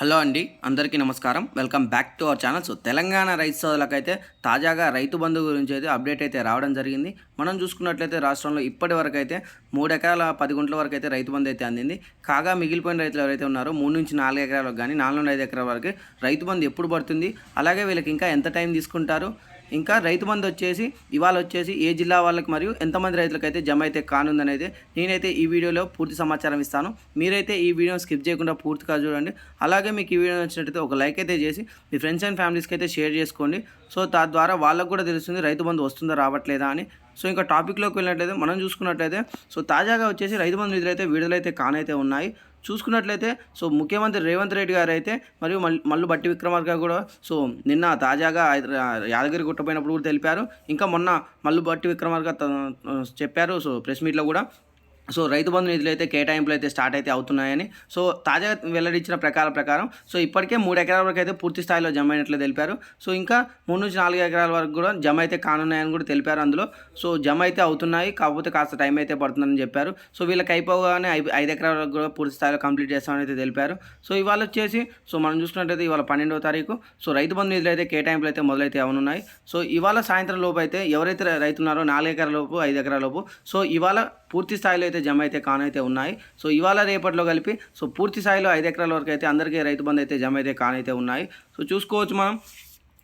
Hello అండి అందరికీ నమస్కారం. Welcome back to our channel. So Telangana రైతు సోదరులకైతే తాజాగా రైతు బంధు గురించి అయితే అప్డేట్ అయితే రావడం జరిగింది. మనం చూసుకున్నట్లయితే రాష్ట్రంలో ఇప్పటి వరకు అయితే మూడు ఎకరాల పది గుంటల వరకు అయితే రైతు బంధు అయితే అందింది. కాగా మిగిలిపోయిన రైతులు ఎవరైతే ఉన్నారో మూడు నుంచి నాలుగు ఎకరాలకు కానీ నాలుగు నుండి ఐదు ఎకరాల వరకు రైతు బంధు ఎప్పుడు పడుతుంది? అలాగే వీళ్ళకి ఇంకా ఎంత టైం తీసుకుంటారు? ఇంకా రైతు బంధు వచ్చేసి ఇవాళ వచ్చేసి ఏ జిల్లా వాళ్ళకి మరియు ఎంతమంది రైతులకైతే జమ అయితే కానుందనేది నేనైతే ఈ వీడియోలో పూర్తి సమాచారం ఇస్తాను. మీరైతే ఈ వీడియోని స్కిప్ చేయకుండా పూర్తిగా చూడండి. అలాగే మీకు ఈ వీడియో నచ్చినట్టయితే ఒక లైక్ అయితే చేసి మీ ఫ్రెండ్స్ అండ్ ఫ్యామిలీస్కి అయితే షేర్ చేసుకోండి. సో తద్వారా వాళ్ళకు కూడా తెలుస్తుంది రైతు బంధు వస్తుందా రావట్లేదా అని. సో ఇంకా టాపిక్లోకి వెళ్ళినట్లయితే మనం చూసుకున్నట్లయితే సో తాజాగా వచ్చేసి రైతు బంధు అయితే విడుదలైతే కానైతే ఉన్నాయి. చూసుకున్నట్లయితే సో ముఖ్యమంత్రి రేవంత్ రెడ్డి గారు అయితే మరియు మళ్ళీ మల్లు బట్టి విక్రమార్క కూడా సో నిన్న తాజాగా యాదగిరి గుట్టపోయినప్పుడు కూడా తెలిపారు. ఇంకా మొన్న మల్లు బట్టి విక్రమార్క త- చెప్పారు సో ప్రెస్ మీట్లో కూడా. సో రైతు బంధు నిధులు అయితే కేటాయింపులు అయితే స్టార్ట్ అయితే అవుతున్నాయని. సో తాజాగా వెల్లడించిన ప్రకారం ప్రకారం సో ఇప్పటికే మూడు ఎకరాల వరకు అయితే పూర్తి స్థాయిలో జమ అయినట్లు తెలిపారు. సో ఇంకా మూడు నుంచి నాలుగు ఎకరాల వరకు కూడా జమ అయితే కానున్నాయని కూడా తెలిపారు అందులో. సో జమ అయితే అవుతున్నాయి కాకపోతే కాస్త టైం అయితే పడుతుందని చెప్పారు. సో వీళ్ళకి అయిపోగానే ఐదు ఐదు ఎకరాల వరకు కూడా పూర్తి స్థాయిలో కంప్లీట్ చేస్తామని అయితే తెలిపారు. సో ఇవాళ వచ్చేసి సో మనం చూసుకున్నట్టయితే ఇవాళ పన్నెండవ తారీఖు సో రైతు బంధు నిధులు అయితే కేటాయింపులు అయితే మొదలైతే అవనున్నాయి. సో ఇవాళ సాయంత్రం లోపు అయితే ఎవరైతే రైతున్నారో నాలుగు ఎకరాల లోపు ఐదు ఎకరాల లోపు సో ఇవాళ పూర్తి స్థాయిలో అయితే జమ అయితే కానైతే ఉన్నాయి. సో ఇవాళ రేపట్లో కలిపి సో పూర్తి స్థాయిలో ఐదు ఎకరాల వరకు అయితే అందరికీ రైతు బంధు అయితే జమ అయితే కానైతే ఉన్నాయి. సో చూసుకోవచ్చు మనం.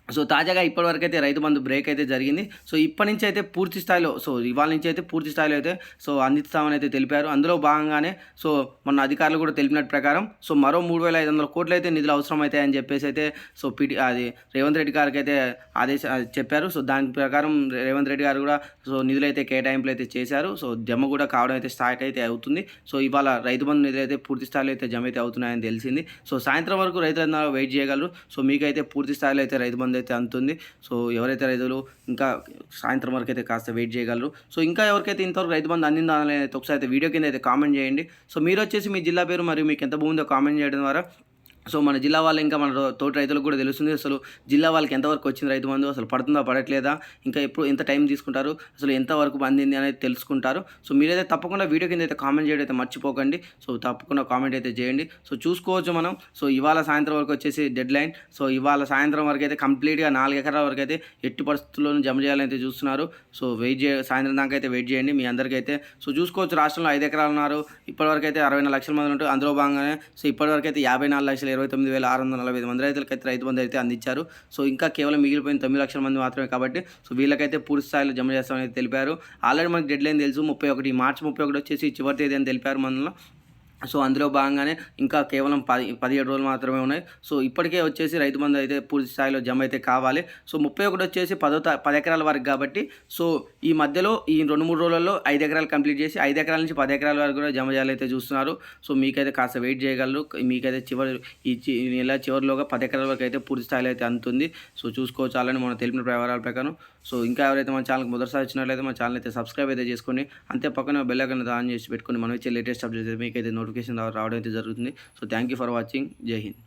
సో తాజాగా ఇప్పటివరకు అయితే రైతు బంధు బ్రేక్ అయితే జరిగింది. సో ఇప్పటి నుంచి అయితే పూర్తి స్థాయిలో సో ఇవాళ నుంచి అయితే పూర్తి స్థాయిలో అయితే సో అందిస్తామని అయితే తెలిపారు. అందులో భాగంగానే సో మన అధికారులు కూడా తెలిపినట్టు ప్రకారం సో మరో మూడు వేల ఐదు వందల కోట్లు అయితే నిధులు అవసరం అవుతాయని చెప్పేసి అయితే సో పిటి అది రేవంత్ రెడ్డి గారికి అయితే ఆదేశ చెప్పారు. సో దాని ప్రకారం రేవంత్ రెడ్డి గారు కూడా సో నిధులు అయితే కేటాయింపులు అయితే చేశారు. సో జమ కూడా కావడం అయితే స్టార్ట్ అయితే అవుతుంది. సో ఇవాళ రైతు బంధు నిధులు అయితే పూర్తి స్థాయిలో అయితే జమ అయితే అవుతున్నాయని తెలిసింది. సో సాయంత్రం వరకు రైతులందరూ వెయిట్ చేయగలరు. సో మీకైతే పూర్తి స్థాయిలో అయితే రైతు బంధు అయితే అందుతుంది. సో ఎవరైతే రైతులు ఇంకా సాయంత్రం వరకు అయితే కాస్త వెయిట్ చేయగలరు. సో ఇంకా ఎవరికైతే ఇంతవరకు రైతు బంధు అందిందా అనేది ఒకసారి అయితే వీడియో కింద అయితే కామెంట్ చేయండి. సో మీరు వచ్చేసి మీ జిల్లా పేరు మరియు మీకు ఎంత బాగుందో కామెంట్ చేయడం ద్వారా సో మన జిల్లా వాళ్ళు ఇంకా మన తోటి రైతులకు కూడా తెలుస్తుంది. అసలు జిల్లా వాళ్ళకి ఎంతవరకు వచ్చింది రైతు బంధు అసలు పడుతుందా పడట్లేదా? ఇంకా ఎప్పుడు ఎంత టైం తీసుకుంటారు? అసలు ఎంతవరకు అందింది అనేది తెలుసుకుంటారు. సో మీరైతే తప్పకుండా వీడియో కింద అయితే కామెంట్ చేయడం అయితే మర్చిపోకండి. సో తప్పకుండా కామెంట్ అయితే చేయండి. సో చూసుకోవచ్చు మనం. సో ఇవాళ సాయంత్రం వరకు వచ్చేసి డెడ్ లైన్ సో ఇవాళ సాయంత్రం వరకు అయితే కంప్లీట్గా నాలుగు ఎకరాల వరకు అయితే ఎట్టి పరిస్థితుల్లోనూ జమ చేయాలని అయితే చూస్తున్నారు. సో వెయిట్ చే సాయంత్రం దాకా అయితే వెయిట్ చేయండి మీ అందరికీ అయితే. సో చూసుకోవచ్చు రాష్ట్రంలో ఐదు ఎకరాలు ఉన్నారు. ఇప్పటివరకు అయితే అరవై నాలుగు లక్షల మంది ఉంటారు అందులో భాగంగానే సో ఇప్పటివరకు అయితే యాభై నాలుగు లక్షలు ఇరవై తొమ్మిది వేల ఆరు వందల నలభై ఐదు మంది రైతులకు అయితే రైతు బంధు అయితే అందించారు. సో ఇంకా కేవలం మిగిలిపోయిన తొమ్మిది లక్షల మంది మాత్రమే కాబట్టి సో వీళ్ళకైతే పూర్తి స్థాయిలో జమ చేస్తామని తెలిపారు. ఆల్రెడీ మనకి డెడ్ లైన్ తెలుసు ముప్పై ఒకటి మార్చి ముప్పై ఒకటి వచ్చేసి చివరి తేదీ అని తెలిపారు మనలో సో అందులో భాగంగానే ఇంకా కేవలం పది పదిహేడు రోజులు మాత్రమే ఉన్నాయి. సో ఇప్పటికే వచ్చేసి రైతు బంధు అయితే పూర్తి స్థాయిలో జమ అయితే కావాలి. సో ముప్పై ఒకటి వచ్చేసి పదో త పది ఎకరాల వరకు కాబట్టి సో ఈ మధ్యలో ఈ రెండు మూడు రోజుల్లో ఐదు ఎకరాలు కంప్లీట్ చేసి ఐదు ఎకరాల నుంచి పది ఎకరాల వరకు కూడా జమ చేయాలైతే చూస్తున్నారు. సో మీకైతే కాస్త వెయిట్ చేయగలరు. మీకైతే చివరి ఈ చి- నెల చివరిలోగా పది ఎకరాల వరకు అయితే పూర్తి స్థాయిలో అయితే అందుతుంది. సో చూసుకోవచ్చు అలానే మనం తెలిపిన వ్యవహారాల ప్రకారం. సో ఇంకా ఎవరైతే మన ఛానల్కి మొదటిసారి వచ్చినట్లయితే మన ఛానల్ అయితే సబ్స్క్రైబ్ అయితే చేసుకోండి. అంతే పక్కన బెల్ ఐకన్ ఆన్ చేసి పెట్టుకొని మనం ఇచ్చే లేటెస్ట్ అప్డేట్స్ మీకైతే నోటిఫికేషన్ రావడం అయితే జరుగుతుంది so thank you for watching జై హింద్